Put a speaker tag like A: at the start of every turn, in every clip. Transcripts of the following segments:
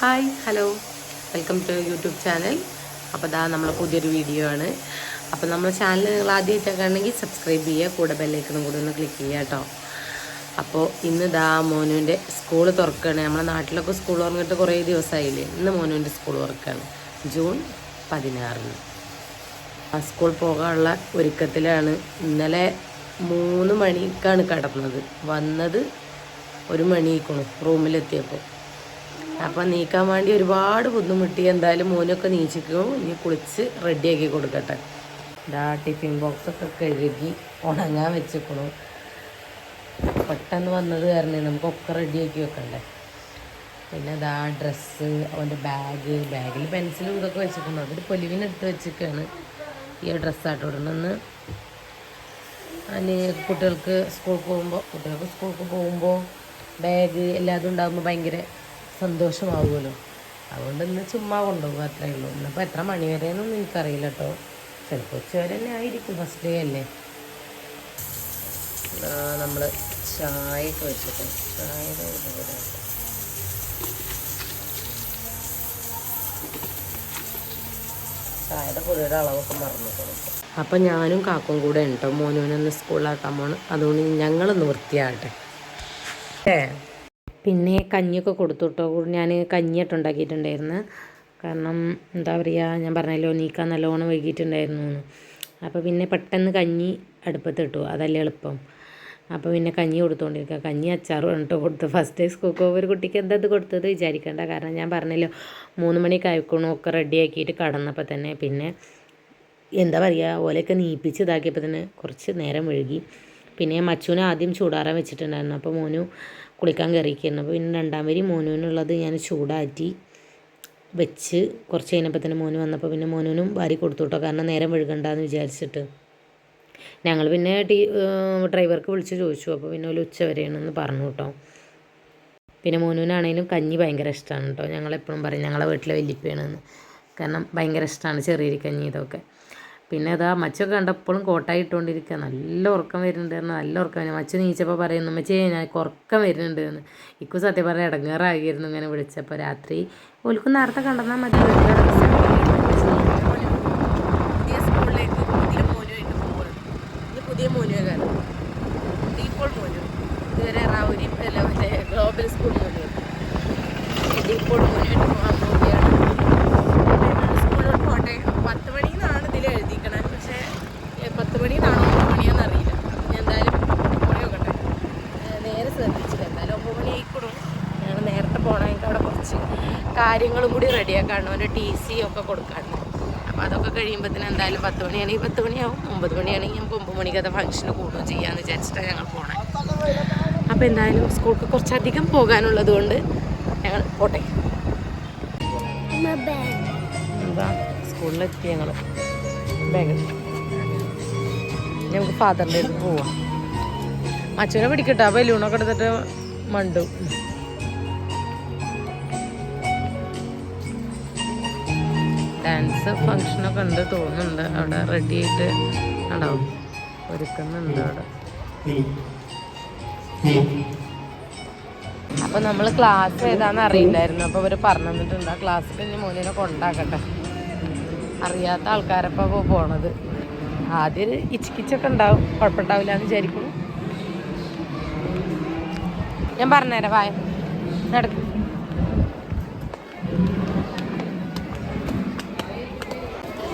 A: Hi hello. Welcome to YouTube channel. അപ്പോൾ ദാ നമ്മളെ പുതിയൊരു വീഡിയോ ആണ്. അപ്പോൾ നമ്മുടെ ചാനൽ നിങ്ങൾ ആദ്യമായിട്ടൊക്കെ ആണെങ്കിൽ സബ്സ്ക്രൈബ് ചെയ്യുക കൂടെ ബെല്ലൈക്കണും കൂടെ ഒന്ന് ക്ലിക്ക് ചെയ്യുക കേട്ടോ. അപ്പോൾ ഇന്ന് ദാ മോനുവിന്റെ സ്കൂൾ തുറക്കുകയാണ്. നമ്മുടെ നാട്ടിലൊക്കെ സ്കൂൾ തുറന്നിട്ട് കുറേ ദിവസമായില്ലേ? ഇന്ന് മോനുവിന്റെ സ്കൂൾ തുറക്കുകയാണ്. ജൂൺ പതിനാറിന്. ആ സ്കൂൾ പോകാനുള്ള ഒരുക്കത്തിലാണ് ഇന്നലെ മൂന്ന് മണിക്കാണ് കിടന്നത്. വന്നത് ഒരു മണിക്കുണു റൂമിലെത്തിയപ്പോൾ. അപ്പം നീക്കാൻ വേണ്ടി ഒരുപാട് ബുദ്ധിമുട്ടി. എന്തായാലും മോനൊക്കെ നീച്ചിക്കും. ഇനി കുളിച്ച് റെഡിയാക്കി കൊടുക്കട്ടെ. ഇതാ ടിഫിൻ ബോക്സൊക്കെ കഴുകി ഉണങ്ങാൻ വെച്ചിക്കണു പെട്ടെന്ന് വന്നത് കാരണം നമുക്കൊക്കെ റെഡിയാക്കി വെക്കണ്ടേ? പിന്നെ ഇതാ ഡ്രസ്സ് അവന്റെ ബാഗ് ബാഗിൽ പെൻസിലും ഇതൊക്കെ വെച്ചിട്ടുണ്ട് അതൊരു പൊലിവിനെടുത്ത് വെച്ചിട്ടാണ് ഈ ഡ്രസ്സായിട്ട് ഇടണമെന്ന് അതിന് കുട്ടികൾക്ക് സ്കൂൾക്ക് പോകുമ്പോൾ കുട്ടികൾക്ക് സ്കൂൾക്ക് പോകുമ്പോൾ ബാഗ് എല്ലാതും ഉണ്ടാകുമ്പോൾ ഭയങ്കര സന്തോഷമാവുമല്ലോ. അതുകൊണ്ട് ഇന്ന് ചുമ്മാ കൊണ്ടുപോകുക അത്രയേ ഉള്ളൂ. ഇന്നിപ്പോൾ എത്ര മണി വരെയെന്നൊന്നും എനിക്കറിയില്ല കേട്ടോ. ചിലപ്പോൾ ഉച്ച വരെ തന്നെ ആയിരിക്കും ഫസ്റ്റ് ഡേ അല്ലേ? നമ്മൾ ചായയൊക്കെ വെച്ചിട്ട് ചായ ചായയുടെ പൊടിയുടെ അളവൊക്കെ മറന്നു അപ്പം ഞാനും കാക്കും കൂടെ ഉണ്ടോ. മോനോനൊന്ന് സ്കൂളിലാക്കാൻ പോണ്. അതുകൊണ്ട് ഞങ്ങളൊന്ന് വൃത്തിയാകട്ടെ ഏ? പിന്നെ കഞ്ഞിയൊക്കെ കൊടുത്തു കേട്ടോ ഞാൻ കഞ്ഞിയിട്ട് ഉണ്ടാക്കിയിട്ടുണ്ടായിരുന്നു. കാരണം എന്താ പറയുക ഞാൻ പറഞ്ഞല്ലോ നീക്കാൻ നല്ലോണം വൈകിട്ടുണ്ടായിരുന്നു എന്ന്. അപ്പോൾ പിന്നെ പെട്ടെന്ന് കഞ്ഞി അടുപ്പത്ത് ഇട്ടു. അതല്ലേ എളുപ്പം. അപ്പോൾ പിന്നെ കഞ്ഞി കൊടുത്തുകൊണ്ടിരിക്കുക കഞ്ഞി അച്ചാറും കേട്ടോ കൊടുത്തു ഫസ്റ്റ് ഡേ സ്കൂൾക്ക് ഒരു കുട്ടിക്ക് എന്താ ഇത് കൊടുത്തത് വിചാരിക്കേണ്ട. കാരണം ഞാൻ പറഞ്ഞല്ലോ മൂന്ന് മണി അയക്കണു ഒക്കെ റെഡിയാക്കിയിട്ട് കടന്നപ്പോൾ തന്നെ പിന്നെ എന്താ പറയുക ഓലയൊക്കെ നീപ്പിച്ച് ഇതാക്കിയപ്പോൾ തന്നെ കുറച്ച് നേരം വഴുകി പിന്നെ മച്ചുവിനെ ആദ്യം ചൂടാറാൻ വെച്ചിട്ടുണ്ടായിരുന്നു. അപ്പോൾ മോനു കുളിക്കാൻ കയറിയിരിക്കുന്നു അപ്പോൾ പിന്നെ രണ്ടാം വരി മോനുവിനുള്ളത് ഞാൻ ചൂടാറ്റി വെച്ച് കുറച്ച് കഴിഞ്ഞപ്പോൾ തന്നെ മോന് വന്നപ്പോൾ പിന്നെ മോനുവിനും വാരി കൊടുത്തു കേട്ടോ കാരണം നേരം വഴുകണ്ടെന്ന് വിചാരിച്ചിട്ട്. ഞങ്ങൾ പിന്നെ ടീ ഡ്രൈവർക്ക് വിളിച്ച് ചോദിച്ചു. അപ്പോൾ പിന്നെ ഒരു ഉച്ച വരെയാണെന്ന് പറഞ്ഞു കേട്ടോ പിന്നെ മോനുവിനാണെങ്കിലും കഞ്ഞി ഭയങ്കര ഇഷ്ടമാണ് കേട്ടോ ഞങ്ങളെപ്പോഴും പറയും ഞങ്ങളെ വീട്ടിലെ വല്യപ്പയാണെന്ന്. കാരണം ഭയങ്കര ഇഷ്ടമാണ് ചെറിയ കഞ്ഞി ഇതൊക്കെ. പിന്നെ അതാ മച്ചൊക്കെ കണ്ടപ്പോഴും കോട്ടായി ഇട്ടുകൊണ്ടിരിക്കുക നല്ല ഉറക്കം വരുന്നുണ്ട് എന്ന് നല്ല ഉറക്കം. വരുന്നു മച്ച നീച്ചപ്പോൾ പറയുന്നു മച്ചേ ഞാൻ ഉറക്കം വരുന്നുണ്ട് എന്ന് ഇക്കു സത്യം പറഞ്ഞാൽ ഇടങ്ങാറായിരുന്നു ഇങ്ങനെ വിളിച്ചപ്പോൾ രാത്രി. ഓൽക്ക് നേരത്തെ കണ്ടെന്നാൽ മതി. പുതിയ ഇതുവരെ ഗ്ലോബൽ സ്കൂൾ മോനു ഡീപ്പോൾ പോകാൻ പോവുകയാണ് സ്കൂളിലോട്ട് പോട്ടെ പത്ത് മണിയിൽ നിന്നാണ് ഇതിൽ എഴുതിക്കണത് പക്ഷേ ഏ, പത്ത് മണിയിൽ നിന്നാണോ ഒമ്പത് മണിയാണെന്ന് അറിയില്ല ഞാൻ എന്തായാലും പോയി നോക്കട്ടെ ഏ, നേരെ ശ്രദ്ധിച്ചില്ല എന്തായാലും ഒമ്പത് മണി ആയിക്കോളും ഞങ്ങൾ നേരത്തെ പോകണമെങ്കിൽ അവിടെ കുറച്ച് കാര്യങ്ങളും കൂടി റെഡിയാക്കാണ്. അവന്റെ ടി സി ഒക്കെ കൊടുക്കാണ്ട്. അപ്പോൾ അതൊക്കെ കഴിയുമ്പോഴത്തേന് എന്തായാലും പത്ത് മണിയാണെങ്കിൽ പത്ത് മണിയാവും. ഒമ്പത് മണിയാണെങ്കിൽ നമുക്ക് ഒമ്പത് മണിക്കത്തെ ഫംഗ്ഷന് കൂടുകയും ചെയ്യാമെന്ന് വിചാരിച്ചിട്ടാണ് ഞങ്ങൾ പോണേ. അപ്പോൾ എന്തായാലും സ്കൂൾക്ക് കുറച്ചധികം പോകാനുള്ളത് കൊണ്ട് ഞങ്ങൾ പോട്ടെ. എന്താ? സ്കൂളിലെത്തി ഞങ്ങൾ ബാഗ് ഞങ്ങൾക്ക് ഫാദറിന്റെ പോവാം. അച്ഛനെ പിടിക്കട്ടെ. അപ്പോൾ ബലൂണൊക്കെ എടുത്തിട്ട് മണ്ടു. ഡാൻസ് ഫങ്ഷനൊക്കെ ഉണ്ട് തോന്നുന്നുണ്ട്. അവിടെ റെഡി ആയിട്ട് ഉണ്ടാവും ഒരുക്കുന്നുണ്ട് അവിടെ. അപ്പൊ നമ്മൾ ക്ലാസ് ഏതാന്ന് അറിയില്ലായിരുന്നു. അപ്പൊ അവർ പറഞ്ഞു തന്നിട്ടുണ്ട് ആ ക്ലാസ് ഇനി മോനിനെ കൊണ്ടാക്കട്ടെ. അറിയാത്ത ആൾക്കാരപ്പോ പോണത്. ആദ്യം ഇച്ചിക്കിച്ചൊക്കെ ഉണ്ടാവും. കുഴപ്പമുണ്ടാവില്ല എന്ന് വിചാരിക്കുന്നു. ഞാൻ പറഞ്ഞുതരാം. വായ. നടക്കും.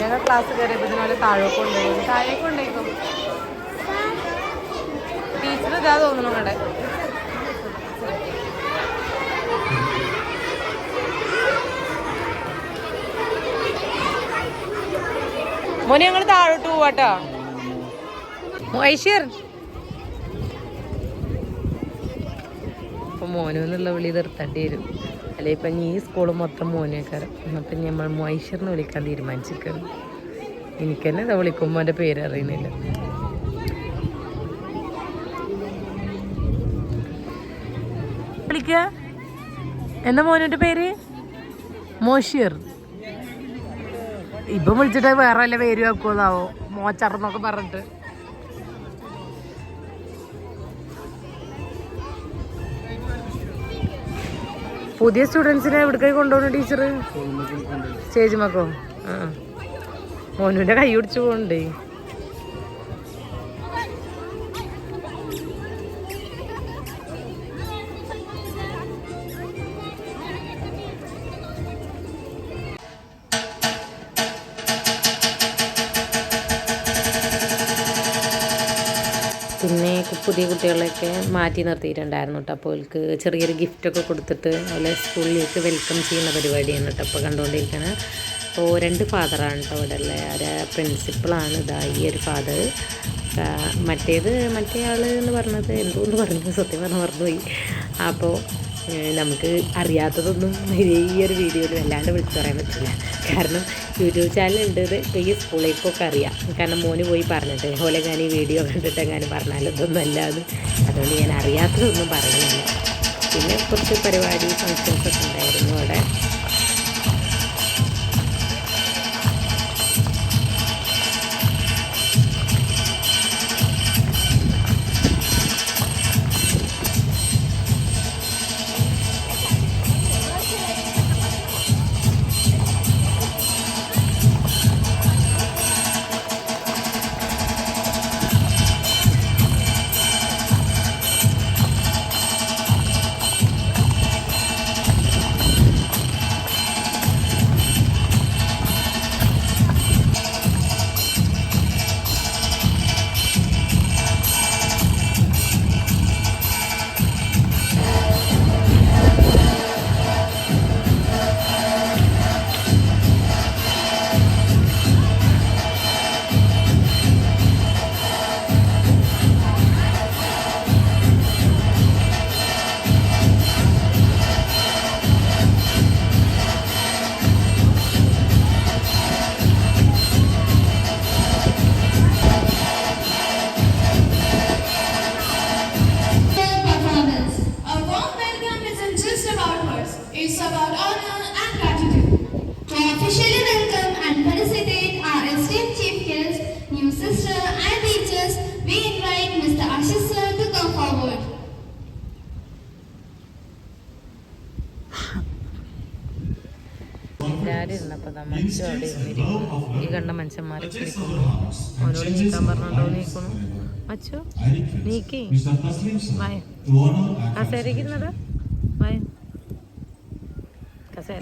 A: ഞങ്ങൾ ക്ലാസ് കയറിയപ്പോൾ ഇതിനോട് താഴേക്ക് കൊണ്ടുപോയി. താഴേക്ക് കൊണ്ടുപോയിക്കും? ടീച്ചർ ഇതാ തോന്നുന്നു ഇവിടെ. മോനെ ഞങ്ങൾ താഴോട്ട് പോവാട്ടോ. ഐശ്വർ. അപ്പൊ മോനോന്നുള്ള വിളി നിർത്തേണ്ടി വരും. അല്ലെ ഇപ്പം ഈ സ്കൂൾ മൊത്തം മോനേക്കാരം അപ്പം നമ്മൾ മൈഷറിന് വിളിക്കാൻ തീരുമാനിച്ചിരിക്കുന്നു എനിക്ക് തന്നെ ഇതാ വിളിക്കുമ്പോൾ എന്റെ പേര് അറിയുന്നില്ല. വിളിക്കുക എന്താ മോനുന്റെ പേര്? മോഷിയർ. ഇപ്പം വിളിച്ചിട്ട് വേറെ വല്ല പേര് വെക്കുമെന്നാവോ മോച്ചറന്നൊക്കെ പറഞ്ഞിട്ട്. പുതിയ സ്റ്റുഡൻസിനെ എവിടേക്കായി കൊണ്ടുപോകുന്നു ടീച്ചർ സ്റ്റേജ് ആ. മോനുവിന്റെ കൈ പിടിച്ചു പോകണ്ടേ പുതിയ കുട്ടികളെയൊക്കെ മാറ്റി നിർത്തിയിട്ടുണ്ടായിരുന്നു കേട്ടോ. അപ്പോൾ അവർക്ക് ചെറിയൊരു ഗിഫ്റ്റൊക്കെ കൊടുത്തിട്ട് അവരെ സ്കൂളിലേക്ക് വെൽക്കം ചെയ്യുന്ന പരിപാടിയാണ് കേട്ടോ അപ്പോൾ കണ്ടുകൊണ്ടിരിക്കുന്നത് അപ്പോൾ രണ്ട് ഫാദറാണ് കേട്ടോ ഇവിടെ ഉള്ള ഒരു പ്രിൻസിപ്പളാണ് ഇതാ ഈ ഒരു ഫാദർ. മറ്റേത് മറ്റേ ആൾ എന്ന് പറഞ്ഞത് എന്തോന്ന് പറഞ്ഞു സത്യം പറഞ്ഞു മറന്നുപോയി. അപ്പോൾ നമുക്ക് അറിയാത്തതൊന്നും ഈ ഒരു വീഡിയോയിൽ വല്ലാണ്ട് വിളിച്ചു പറയാൻ പറ്റില്ല. കാരണം യൂട്യൂബ് ചാനൽ ഉണ്ടത് ഈ സ്കൂളിലേക്കൊക്കെ അറിയാം. കാരണം മോന് പോയി പറഞ്ഞിട്ട് അതുപോലെ ഞാൻ ഈ വീഡിയോ കണ്ടിട്ട് എങ്ങാനും പറഞ്ഞാലും ഇതൊന്നും അല്ലാതെ അതുകൊണ്ട് ഞാൻ അറിയാത്തതൊന്നും പറയുന്നില്ല. പിന്നെ കുറച്ച് പരിപാടി ഫങ്ഷൻസൊക്കെ ഉണ്ടായിരുന്നു അവിടെ. എല്ലാവരും ഇരുന്നപ്പോൾ മനുഷ്യ അവിടെ ഇരുന്നിരിക്കുന്നു ഈ കണ്ട മനുഷ്യന്മാരെ പിടിക്കുന്നു അവനോട് നീക്കാൻ പറഞ്ഞോണ്ടോ നീക്കണു മച്ചു നീക്കി. വായ കസേരിക്കുന്നത് വായ കസേര.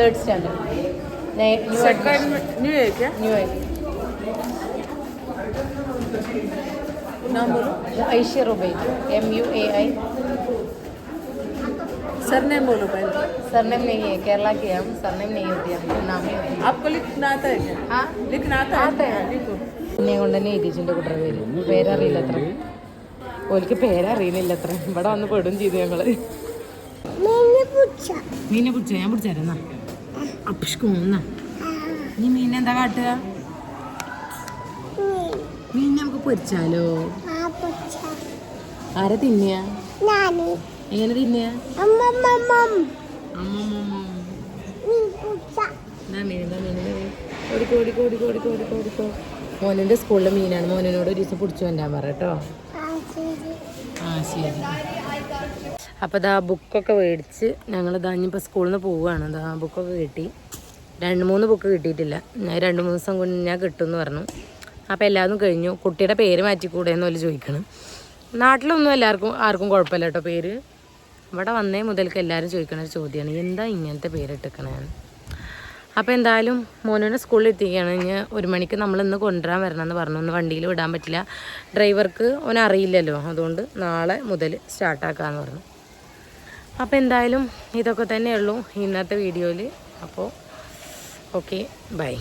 A: Third standard new
B: new
A: Aisha Rubai U A I
B: surname बोलो
A: सरनेम नहीं है केरला के हम सरनेम नहीं है नाम
B: आपको लिखना आता है लिखना आता है? लिखो।
A: പേര് പേരറിയില്ല അത്ര ഓലിക്ക് പേരറിയുന്നില്ല അത്ര ഇവിടെ വന്ന് പെടും ചെയ്തു ഞങ്ങൾ മീനെ പിടിച്ച ഞാൻ പിടിച്ചായിരുന്നാ അപ്പിഷ്കൂന്നാ. നീ മീൻ എന്താ കാട്ടുക? മീൻ നമുക്ക് പൊരിച്ചാലോ? ആരെ തിന്നിയ? എങ്ങനെ തിന്നിയ? മോനുന്റെ സ്കൂളിലെ മീനാണ്. മോനോട് ഒരു ദിവസം പിടിച്ചു വരാൻ പറ കേട്ടോ. അപ്പോൾ ഇതാ ബുക്കൊക്കെ മേടിച്ച് ഞങ്ങൾ ഇതാ ഇനിയിപ്പോൾ സ്കൂളിൽ നിന്ന് പോവുകയാണ് ഇതാ ബുക്കൊക്കെ കിട്ടി. രണ്ട് മൂന്ന് ബുക്ക് കിട്ടിയിട്ടില്ല. ഞാൻ രണ്ട് മൂന്ന് ദിവസം കൊണ്ട് ഞാൻ കിട്ടുമെന്ന് പറഞ്ഞു. അപ്പോൾ എല്ലാതും കഴിഞ്ഞു. കുട്ടിയുടെ പേര് മാറ്റിക്കൂടെ എന്ന് പോലെ ചോദിക്കണം. നാട്ടിലൊന്നും എല്ലാവർക്കും ആർക്കും കുഴപ്പമില്ല കേട്ടോ പേര്. ഇവിടെ വന്നേ മുതൽക്ക് എല്ലാവരും ചോദിക്കണ ഒരു ചോദ്യമാണ് എന്താ ഇങ്ങനത്തെ പേരിട്ടിക്കണേന്ന് അപ്പോൾ എന്തായാലും മോനോനെ സ്കൂളിൽ എത്തിക്കുകയാണ് ഇനി ഒരു മണിക്ക് നമ്മൾ ഇന്ന് കൊണ്ടുവരാൻ വരണം എന്ന് പറഞ്ഞു. ഒന്ന് വണ്ടിയിൽ വിടാൻ പറ്റില്ല. ഡ്രൈവർക്ക് ഓൻ അറിയില്ലല്ലോ. അതുകൊണ്ട് നാളെ മുതൽ സ്റ്റാർട്ടാക്കാമെന്ന് പറഞ്ഞു. അപ്പോൾ എന്തായാലും ഇതൊക്കെ തന്നെയുള്ളൂ ഇന്നത്തെ വീഡിയോയിൽ അപ്പോൾ ഓക്കെ ബൈ